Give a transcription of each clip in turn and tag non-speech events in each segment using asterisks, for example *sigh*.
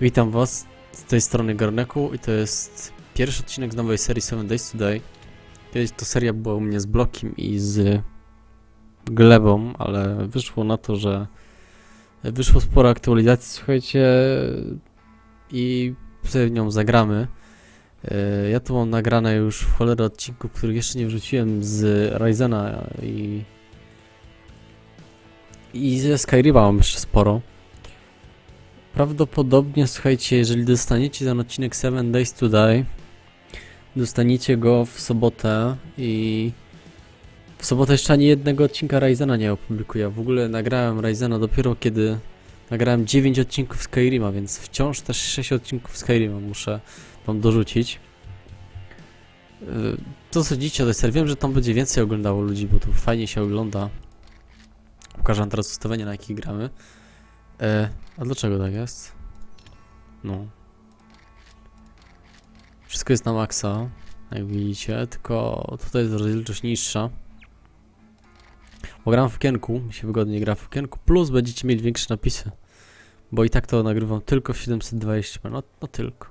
Witam Was z tej strony Garneku i to jest pierwszy odcinek z nowej serii 7 Days Today. Kiedyś to seria była u mnie z Blokiem i z Glebą, ale wyszło na to, że wyszło sporo aktualizacji, słuchajcie, i sobie w nią zagramy. E, Ja tu mam nagrane już w cholerę odcinków, których jeszcze nie wrzuciłem z Ryzena i i ze Skyrima mam jeszcze sporo. Prawdopodobnie, słuchajcie, jeżeli dostaniecie ten odcinek 7 Days to Die, dostaniecie go w sobotę i w sobotę jeszcze ani jednego odcinka Ryzena nie opublikuję. W ogóle nagrałem Ryzena dopiero kiedy nagrałem 9 odcinków Skyrima, więc wciąż też 6 odcinków Skyrima muszę wam dorzucić. Yy, Co sądzicie o tej? Wiem, że tam będzie więcej oglądało ludzi, bo to fajnie się ogląda. Pokażę teraz ustawienia, na jakich gramy. E, a dlaczego tak jest? No. Wszystko jest na maksa, jak widzicie, tylko tutaj jest rozdzielczość niższa. Bo gram w kienku, mi się wygodnie gra w kienku, plus będziecie mieli większe napisy. Bo i tak to nagrywam tylko w 720, no, no tylko.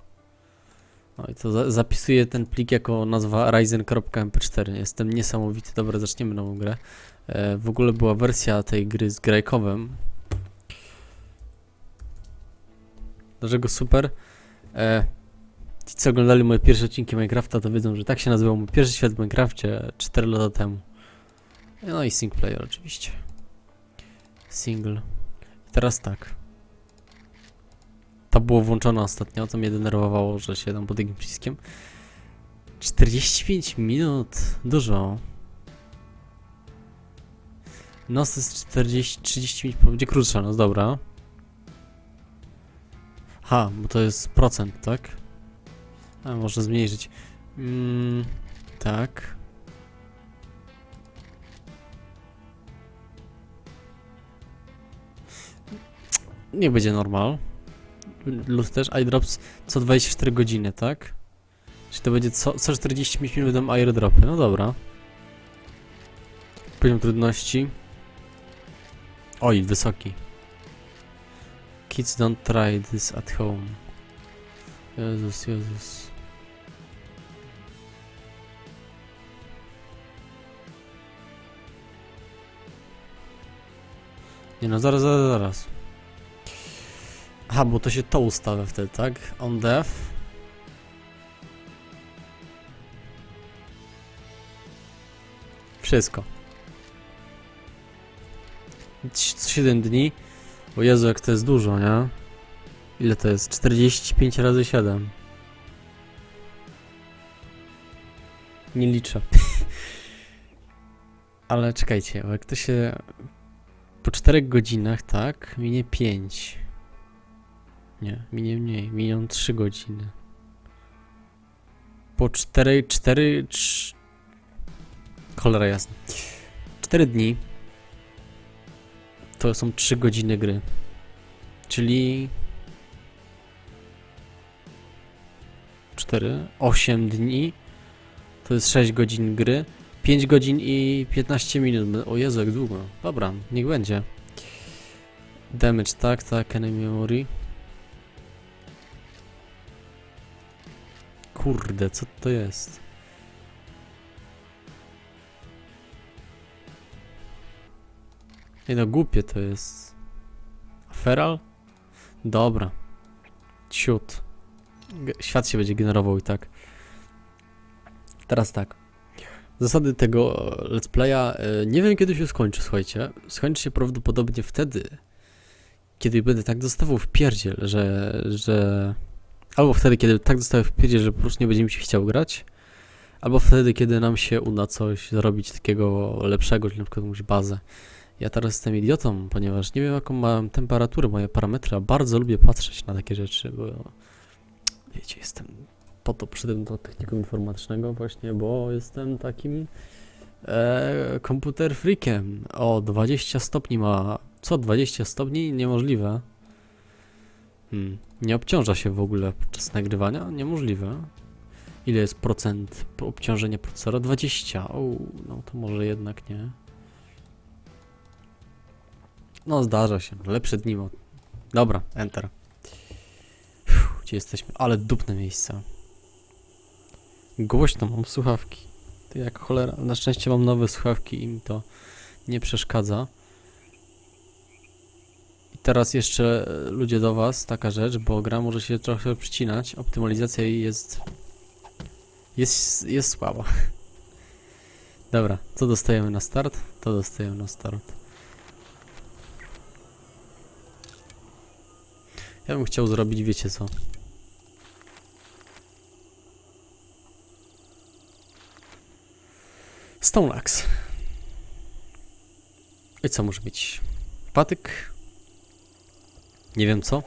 No i to za zapisuję ten plik jako nazwa ryzen.mp4. Jestem niesamowity. Dobra, zaczniemy nową grę. E, w ogóle była wersja tej gry z Grajkowem. Dlaczego super? E, ci, co oglądali moje pierwsze odcinki Minecrafta, to wiedzą, że tak się nazywał mój pierwszy świat w Minecrafcie 4 lata temu. No i single player oczywiście. Single. I teraz tak. To było włączone ostatnio, to mnie denerwowało, że się tam pod takim przyciskiem. 45 minut. Dużo. No to jest 40, 35, będzie krótsza, no dobra. Ha, bo to jest procent, tak? A, można zmniejszyć. Mm, tak. Niech będzie normal. Lud też, iDrops co 24 godziny, tak? Czyli to będzie co, co 45 minut będą airdropy, no dobra. Poziom trudności. Oj, wysoki. Kids don't try this at home. Jezus, Jezus. Nie no, zaraz, zaraz, zaraz. Aha, bo to się to ustawia wtedy, tak? On dev. Wszystko. 7 dni. O Jezu, jak to jest dużo, nie? Ile to jest? 45 razy 7. Nie liczę. *laughs* Ale czekajcie, bo jak to się... Po 4 godzinach, tak? Minie 5. Nie, minie mniej. Miną 3 godziny. Po 4... 4... 3... Cholera jasna. 4 dni to są 3 godziny gry. Czyli 4, 8 dni to jest 6 godzin gry. 5 godzin i 15 minut. O Jezu, jak długo. Dobra, niech będzie. Damage, tak, tak, enemy memory. Kurde, co to jest? Nie no, głupie to jest. Feral? Dobra. Ciut. Świat się będzie generował i tak. Teraz tak. Zasady tego e, let's playa e, nie wiem kiedy się skończy, słuchajcie. Skończy się prawdopodobnie wtedy, kiedy będę tak dostawał w pierdziel, że, że... Albo wtedy, kiedy tak dostaję w pierdziel, że po prostu nie będzie mi się chciał grać. Albo wtedy, kiedy nam się uda coś zrobić takiego lepszego, czyli na przykład jakąś bazę. Ja teraz jestem idiotą, ponieważ nie wiem jaką mam temperaturę, moje parametry, a bardzo lubię patrzeć na takie rzeczy, bo wiecie, jestem po to przyszedłem do technikum informatycznego właśnie, bo jestem takim e, komputer freakiem. O, 20 stopni ma. Co 20 stopni? Niemożliwe. Hmm. Nie obciąża się w ogóle podczas nagrywania? Niemożliwe. Ile jest procent obciążenia procesora? 20. O, no to może jednak nie. No zdarza się, lepsze dni. mo- Dobra, enter. gdzie jesteśmy. Ale dupne miejsce. Głośno mam słuchawki. To jak cholera. Na szczęście mam nowe słuchawki i mi to nie przeszkadza. I teraz jeszcze e, ludzie do was, taka rzecz, bo gra może się trochę przycinać. Optymalizacja jest... Jest, jest słaba. *laughs* Dobra, co dostajemy na start? To dostajemy na start. Ja bym chciał zrobić, wiecie co? Stone Axe. I co może być? Patyk? Nie wiem co.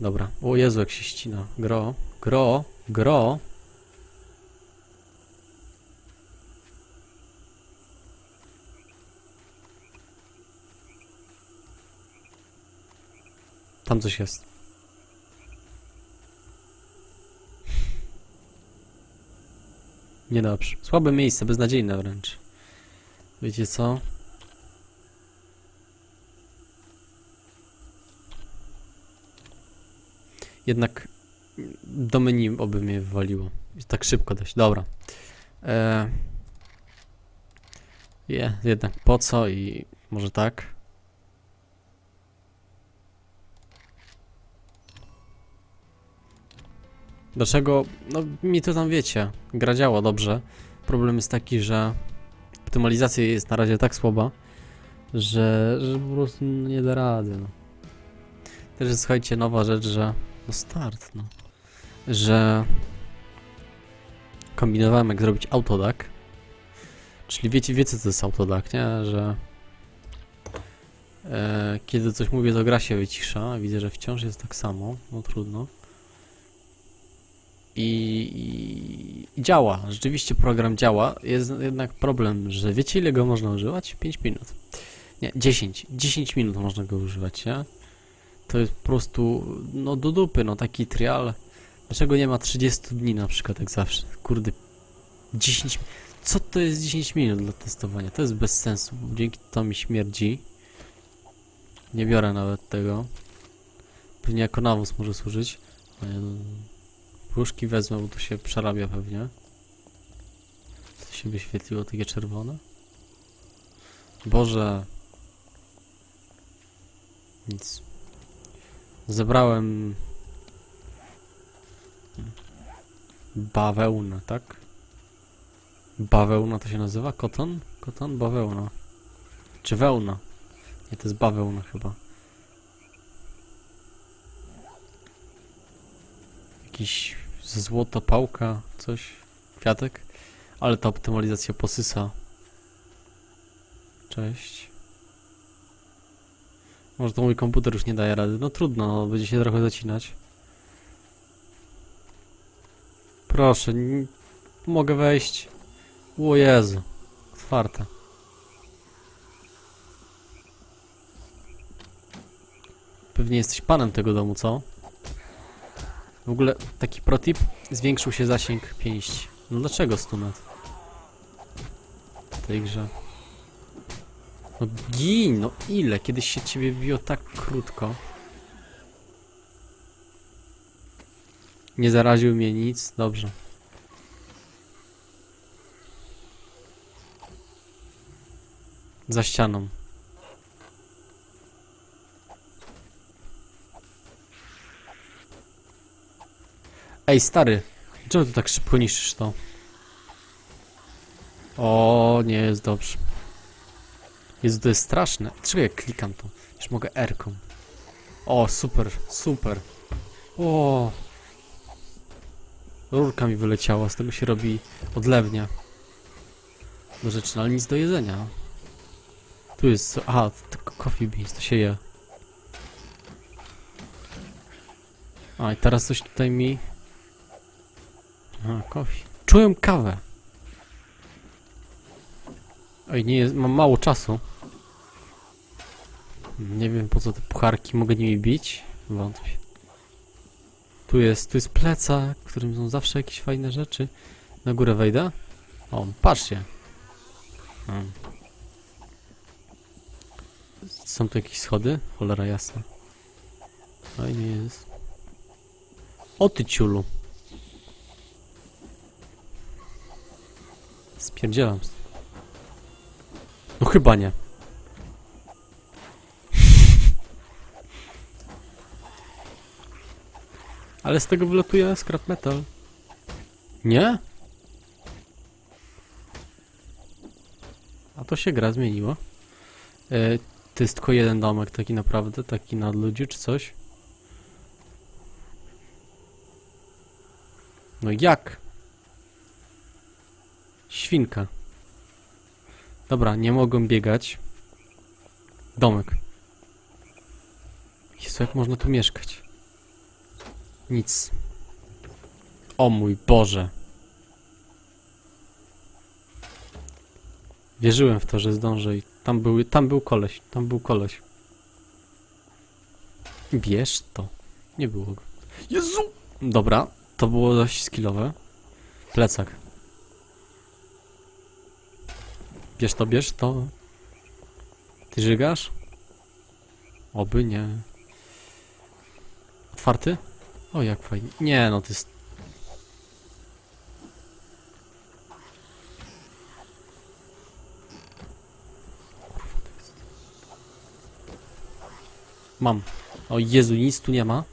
Dobra. O Jezu, jak się ścina. Gro. Gro. Gro. Tam coś jest. Niedobrze. Słabe miejsce, beznadziejne wręcz. Wiecie co? Jednak do menu oby mnie wywaliło. Tak szybko dość. Dobra. E... Je, jednak po co i może tak? Dlaczego? No mi to tam wiecie. Gra działa dobrze. Problem jest taki, że optymalizacja jest na razie tak słaba, że, że po prostu nie da rady. No. Też jest, słuchajcie, nowa rzecz, że. No start, no. Że. Kombinowałem, jak zrobić autodak. Czyli wiecie, wiecie, co jest autodak, nie? Że. E, kiedy coś mówię, to gra się wycisza. Widzę, że wciąż jest tak samo. No trudno. I, i, działa. Rzeczywiście program działa. Jest jednak problem, że wiecie ile go można używać? 5 minut. Nie, 10. 10 minut można go używać, nie? To jest po prostu, no do dupy, no taki trial. Dlaczego nie ma 30 dni na przykład, jak zawsze? Kurde, 10... Co to jest 10 minut dla testowania? To jest bez sensu, bo dzięki to mi śmierdzi. Nie biorę nawet tego. Pewnie jako nawóz może służyć. Puszki wezmę, bo to się przerabia pewnie. Co się wyświetliło takie czerwone? Boże. Nic. Zebrałem... Bawełnę, tak? Bawełna to się nazywa? Koton? Koton? Bawełna. Czy wełna? Nie, to jest bawełna chyba. Jakiś złoto, pałka, coś, kwiatek. Ale ta optymalizacja posysa. Cześć. Może to mój komputer już nie daje rady. No trudno, no, będzie się trochę zacinać. Proszę, mogę wejść. O Jezu, otwarte. Pewnie jesteś panem tego domu, co? W ogóle taki protip, zwiększył się zasięg pięści. No dlaczego stunet? W tej grze. No gin, no ile? Kiedyś się ciebie biło tak krótko. Nie zaraził mnie nic, dobrze. Za ścianą. Ej, stary, czemu ty tak szybko niszczysz to? O, nie jest dobrze. Jezu, to jest straszne. Czego jak klikam to? Już mogę R-ką. O, super, super. O. Rurka mi wyleciała, z tego się robi odlewnia. Do rzeczy, no ale nic do jedzenia. Tu jest, aha, tylko coffee beans, to się je. A, i teraz coś tutaj mi... Coffee. Czułem kawę. Oj, nie jest, mam mało czasu. Nie wiem po co te pucharki mogę nimi bić. Wątpię. Tu jest, tu jest plecak, w którym są zawsze jakieś fajne rzeczy. Na górę wejdę. O, patrzcie. Hmm. Są tu jakieś schody? Cholera jasna. Fajnie jest. O ty ciulu. Spierdzielam. No chyba nie. Ale z tego wylatuje scrap metal. Nie? A to się gra zmieniła. E, to jest tylko jeden domek taki naprawdę, taki nad ludzi czy coś. No jak? Świnka. Dobra, nie mogą biegać. Domek. Jezu, jak można tu mieszkać? Nic. O mój Boże. Wierzyłem w to, że zdążę i tam był, tam był koleś, tam był koleś. Bierz to. Nie było go. Jezu! Dobra, to było dość skillowe. Plecak. Bierz to, bierz to. Ty żygasz? Oby nie. Otwarty? O, jak fajnie. Nie, no to jest... Mam. O Jezu, nic tu nie ma.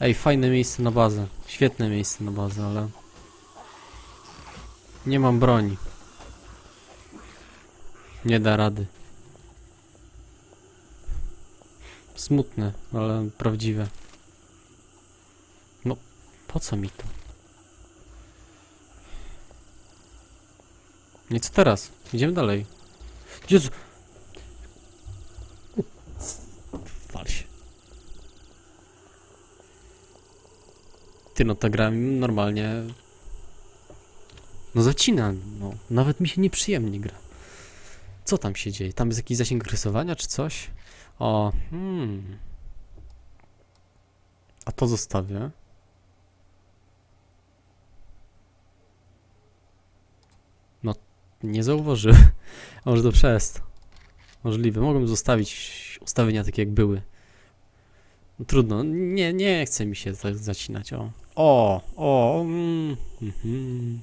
Ej, fajne miejsce na bazę. Świetne miejsce na bazę, ale... Nie mam broni. Nie da rady. Smutne, ale prawdziwe. No, po co mi to? I co teraz? Idziemy dalej. Jezu! Wal się. Ty no, ta gra normalnie... No zacina, no. Nawet mi się nieprzyjemnie gra. Co tam się dzieje? Tam jest jakiś zasięg rysowania czy coś? O, hmm. A to zostawię. No, nie zauważyłem. *laughs* Może to przez to. Możliwe. Mogłem zostawić ustawienia takie jak były. No, trudno. Nie, nie chce mi się tak zacinać. O, o, o. Mm, mhm.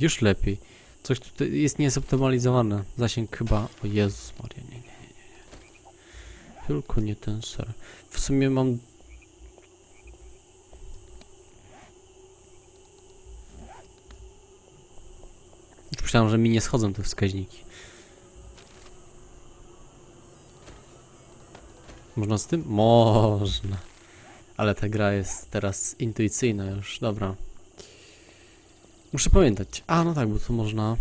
Już lepiej. Coś tutaj jest niezoptymalizowane. Zasięg chyba... O Jezus Maria, nie, nie, nie, nie. Tylko nie ten ser. W sumie mam... Już Myślałem, że mi nie schodzą te wskaźniki. Można z tym? Można. Ale ta gra jest teraz intuicyjna już. Dobra. Muszę pamiętać. A, no tak, bo tu można...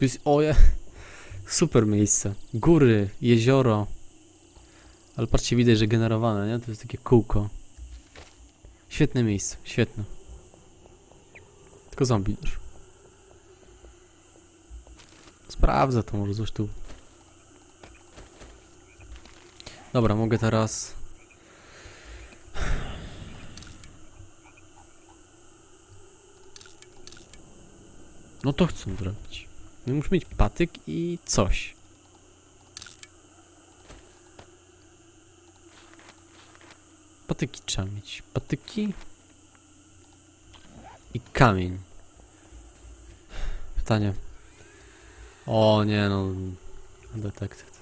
Jest... Oje... *laughs* Super miejsce. Góry, jezioro. Ale patrzcie, widać, że generowane, nie? To jest takie kółko. Świetne miejsce, świetne. Tylko zombie też. Sprawdzę to, może coś tu... Dobra, mogę teraz... No to chcę zrobić. No muszę mieć patyk i coś. Patyki trzeba mieć. Patyki i kamień. Pytanie. O nie no. Undetected.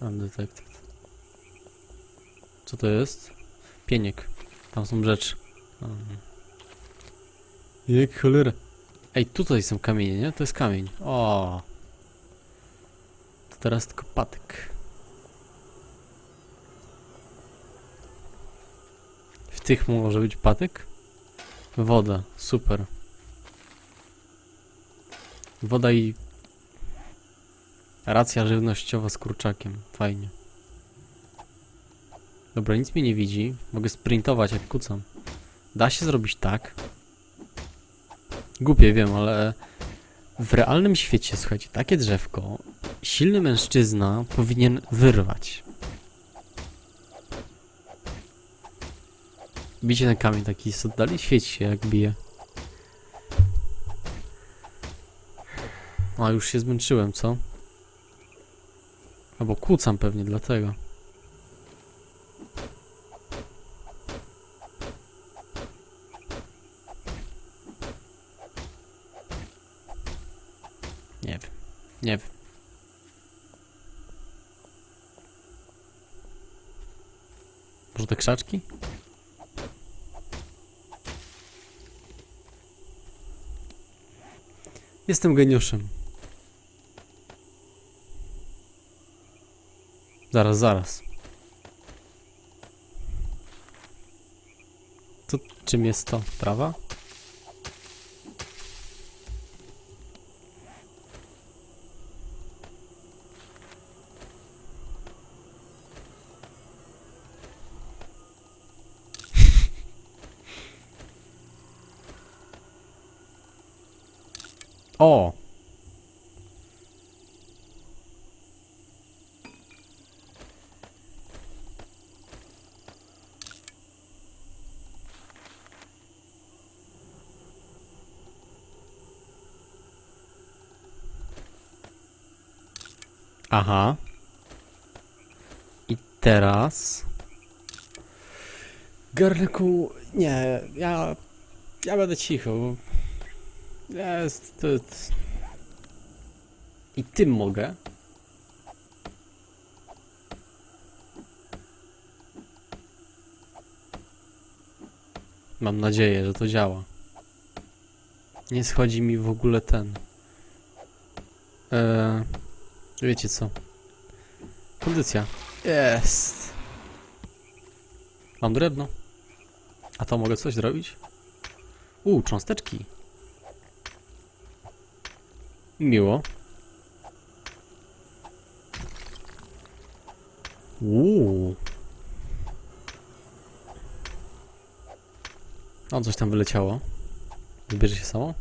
Undetected. Co to jest? Pieniek. Tam są rzeczy. Aha. Jak cholera. Ej, tutaj są kamienie, nie? To jest kamień. O. To teraz tylko patyk. W tych może być patyk? Woda, super. Woda i racja żywnościowa z kurczakiem. Fajnie. Dobra, nic mnie nie widzi. Mogę sprintować jak kucam. Da się zrobić tak. Głupie wiem, ale w realnym świecie, słuchajcie, takie drzewko silny mężczyzna powinien wyrwać. Bicie na kamień taki jest oddali, świeci się jak bije. A, już się zmęczyłem, co? Albo kłócam pewnie, dlatego. Nie wiem. Może te krzaczki? Jestem geniuszem. Zaraz, zaraz. To czym jest to? Prawa? O! Aha. I teraz... Garnku, nie, ja... Ja będę cicho. Jest... To... I tym mogę. Mam nadzieję, że to działa. Nie schodzi mi w ogóle ten. Eee, wiecie co? Kondycja. Jest. Mam drewno. A to mogę coś zrobić? U, cząsteczki. Miło. Uuu. O, coś tam wyleciało. Zbierze się samo?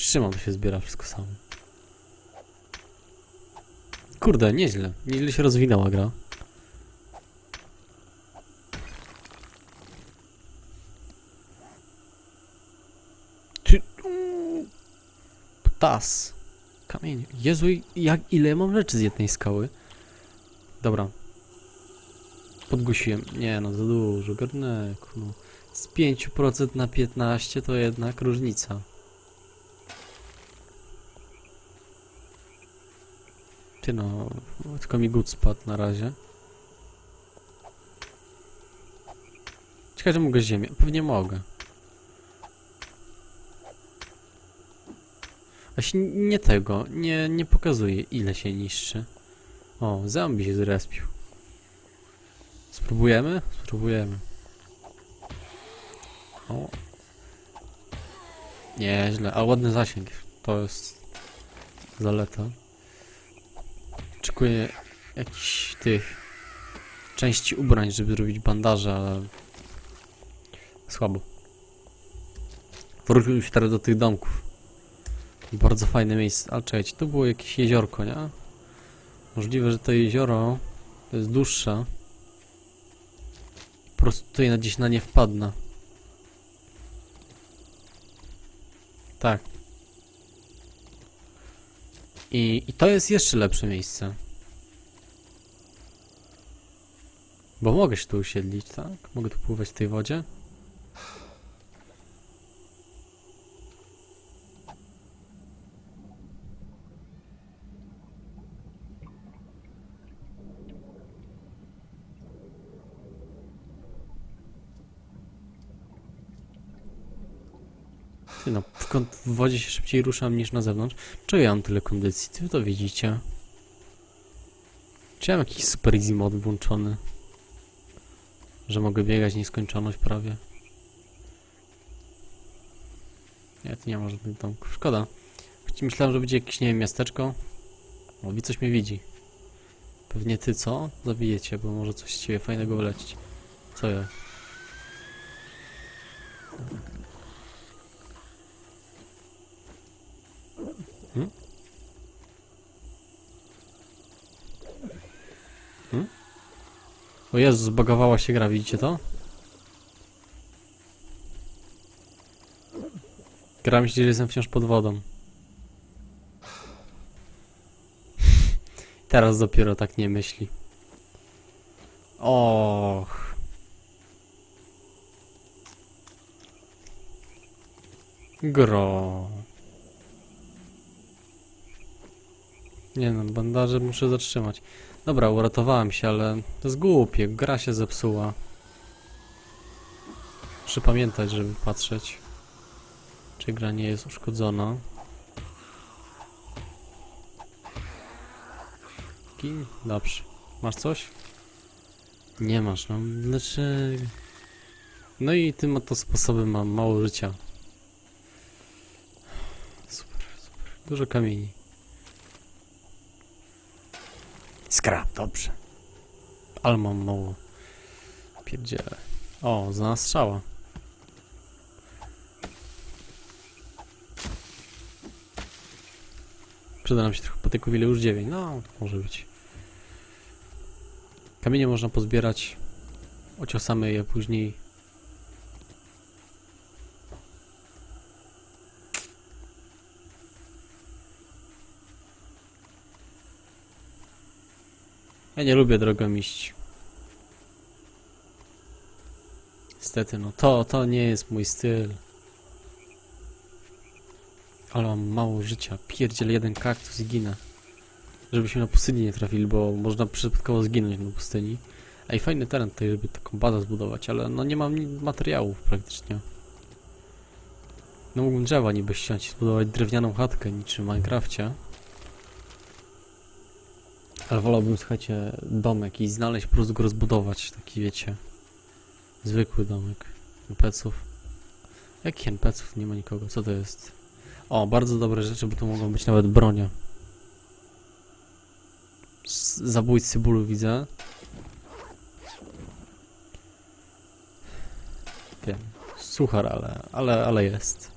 To się zbiera wszystko samo. Kurde, nieźle. Nieźle się rozwinęła gra. Ty... Ptas. Kamień. Jezu, jak, ile mam rzeczy z jednej skały. Dobra. Podgusiłem. Nie no, za dużo. Garnek, no. Z 5% na 15 to jednak różnica. Ty no, tylko mi gut spadł na razie. Ciekawe, że mogę ziemię. Pewnie mogę. Się nie tego, nie, nie pokazuje ile się niszczy. O, zombie się zrespił. Spróbujemy? Spróbujemy. O. Nieźle, a ładny zasięg. To jest zaleta. Oczekuję jakichś tych części ubrań, żeby zrobić bandaże, ale słabo. Wrócił się teraz do tych domków. Bardzo fajne miejsce. Ale czekajcie, to było jakieś jeziorko, nie? Możliwe, że to jezioro to jest dłuższe. Po prostu tutaj na gdzieś na nie wpadnę. Tak. I, I to jest jeszcze lepsze miejsce. Bo mogę się tu usiedlić, tak? Mogę tu pływać w tej wodzie. Ty no, w, wodzie się szybciej ruszam niż na zewnątrz. Czego ja mam tyle kondycji? Ty to widzicie. Czy ja mam jakiś super easy mod włączony? Że mogę biegać nieskończoność prawie. Nie, tu nie ma żadnych domków. Szkoda. Myślałem, że będzie jakieś, nie wiem, miasteczko. O, wi coś mnie widzi. Pewnie ty, co? Zabijecie, bo może coś z ciebie fajnego wylecieć. Co ja? O Jezu, zbagowała się gra, widzicie to? Gra myśli, że jestem wciąż pod wodą. *laughs* Teraz dopiero tak nie myśli. Och. Gro. Nie no, bandaże muszę zatrzymać. Dobra, uratowałem się, ale to jest głupie, gra się zepsuła. Muszę pamiętać, żeby patrzeć, czy gra nie jest uszkodzona. Gin? Dobrze. Masz coś? Nie masz, no dlaczego? No i tym oto sposobem mam mało życia. Super, super. Dużo kamieni. Skrap, dobrze. Ale mam mało. Pierdziele. O, znalazł strzała. Przyda nam się trochę patyków, ile już 9. No, może być. Kamienie można pozbierać. Ociosamy je później. Ja nie lubię drogą iść. Niestety, no to, to nie jest mój styl. Ale mam mało życia. Pierdziel jeden kaktus i ginę. Żebyśmy na pustyni nie trafili, bo można przypadkowo zginąć na pustyni. A i fajny teren tutaj, żeby taką bazę zbudować, ale no nie mam materiałów praktycznie. No mógłbym drzewa niby ściąć, zbudować drewnianą chatkę niczym w Minecrafcie. Ale wolałbym, słuchajcie, domek i znaleźć, po prostu go rozbudować, taki wiecie. Zwykły domek. NPC-ów. Jakich NPC-ów? Nie ma nikogo. Co to jest? O, bardzo dobre rzeczy, bo to mogą być nawet bronie. Zabójcy bólu widzę. Wiem. Suchar, ale, ale, ale jest.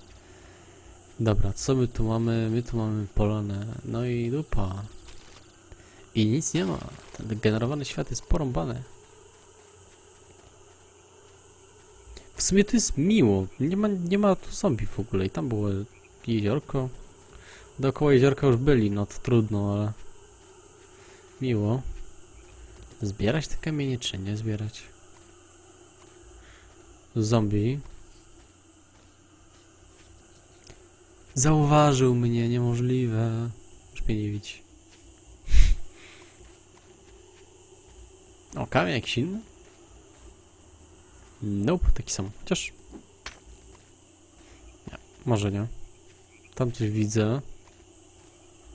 Dobra, co my tu mamy? My tu mamy polonę. No i dupa. I nic nie ma. Ten generowany świat jest porąbany. W sumie to jest miło. Nie ma, nie ma tu zombie w ogóle. I tam było jeziorko. Dookoła jeziorka już byli, no to trudno, ale... Miło. Zbierać te kamienie, czy nie zbierać? Zombie. Zauważył mnie, niemożliwe. Już mnie nie widzi. O, kamień jakiś inny? Nope, taki sam. Chociaż... Nie, może nie. Tam coś widzę.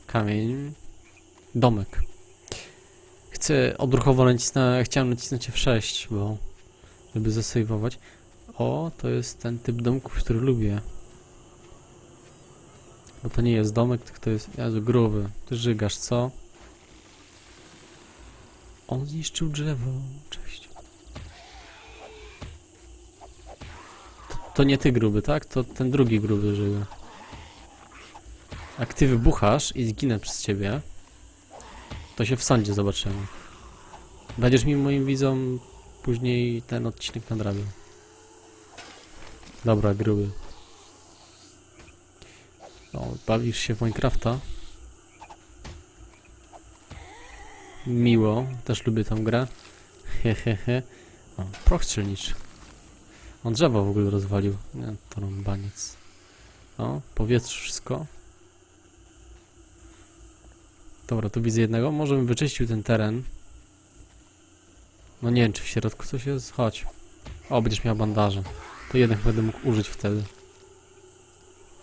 Kamień. Domek. Chcę odruchowo nacisnąć, chciałem nacisnąć F6, bo... Żeby zasejwować. O, to jest ten typ domków, który lubię. Bo to nie jest domek, tylko to jest... Jezu, gruby. Ty żygasz, co? On zniszczył drzewo. Cześć. To, to nie ty gruby, tak? To ten drugi gruby żyga. Jak ty wybuchasz i zginę przez ciebie, to się w sądzie zobaczymy. Będziesz mi moim widzom później ten odcinek nadrabiał. Dobra, gruby. O, bawisz się w Minecrafta? Miło, też lubię tą grę. Hehehe. O, proch strzelniczy. On drzewo w ogóle rozwalił. Nie, to rąbaniec. O, powietrze wszystko. Dobra, tu widzę jednego. Może bym wyczyścił ten teren. No nie wiem, czy w środku coś jest. Chodź. O, będziesz miał bandaże. To jednak będę mógł użyć wtedy.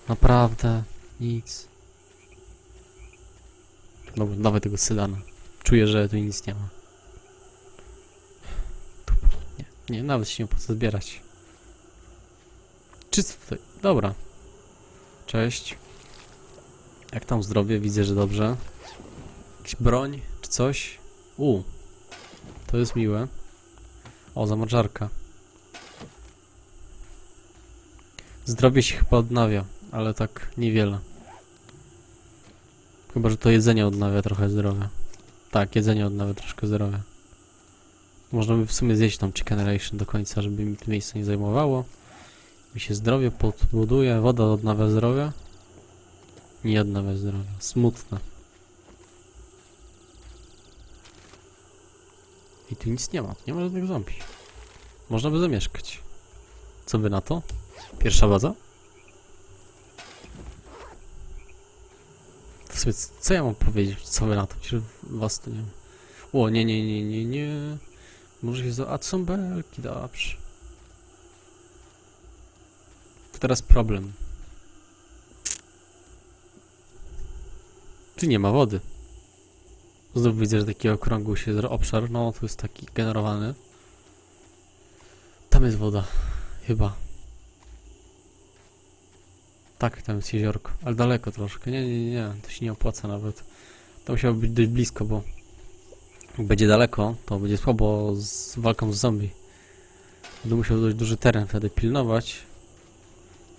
Naprawdę. Nic. Dobra, dawaj tego sedana. Czuję, że tu nic nie ma. Nie, nie, nawet się nie po co zbierać. Czysto tutaj. Dobra. Cześć. Jak tam zdrowie? Widzę, że dobrze. Jakiś broń czy coś? U. To jest miłe. O, zamarzarka. Zdrowie się chyba odnawia, ale tak niewiele. Chyba, że to jedzenie odnawia trochę zdrowia. Tak, jedzenie odnawia troszkę zdrowia. Można by w sumie zjeść tą chicken ration do końca, żeby mi to miejsce nie zajmowało. Mi się zdrowie podbuduje, woda odnawia zdrowia. Nie odnawia zdrowia. Smutne. I tu nic nie ma, nie ma żadnych zombie. Można by zamieszkać. Co by na to? Pierwsza baza? Sobie, c- co ja mam powiedzieć? Co wy na to? Przecież was to nie. O, nie, nie, nie, nie, nie. Może się za... A to są belki, dobrze. Teraz problem. Tu nie ma wody. Znów widzę, że taki okrągły się obszar. No, tu jest taki generowany. Tam jest woda. Chyba. Tak, tam jest jeziorko. Ale daleko troszkę. Nie, nie, nie. To się nie opłaca nawet. To musiało być dość blisko, bo jak będzie daleko, to będzie słabo z walką z zombie. Będę musiał dość duży teren wtedy pilnować.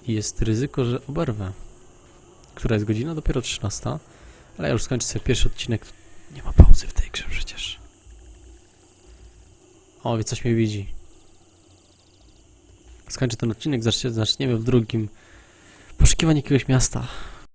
I jest ryzyko, że oberwę. Która jest godzina? Dopiero 13. Ale ja już skończę sobie pierwszy odcinek. Nie ma pauzy w tej grze przecież. O, wie coś mnie widzi. Skończę ten odcinek, zacznie- zaczniemy w drugim. Poszukiwanie jakiegoś miasta.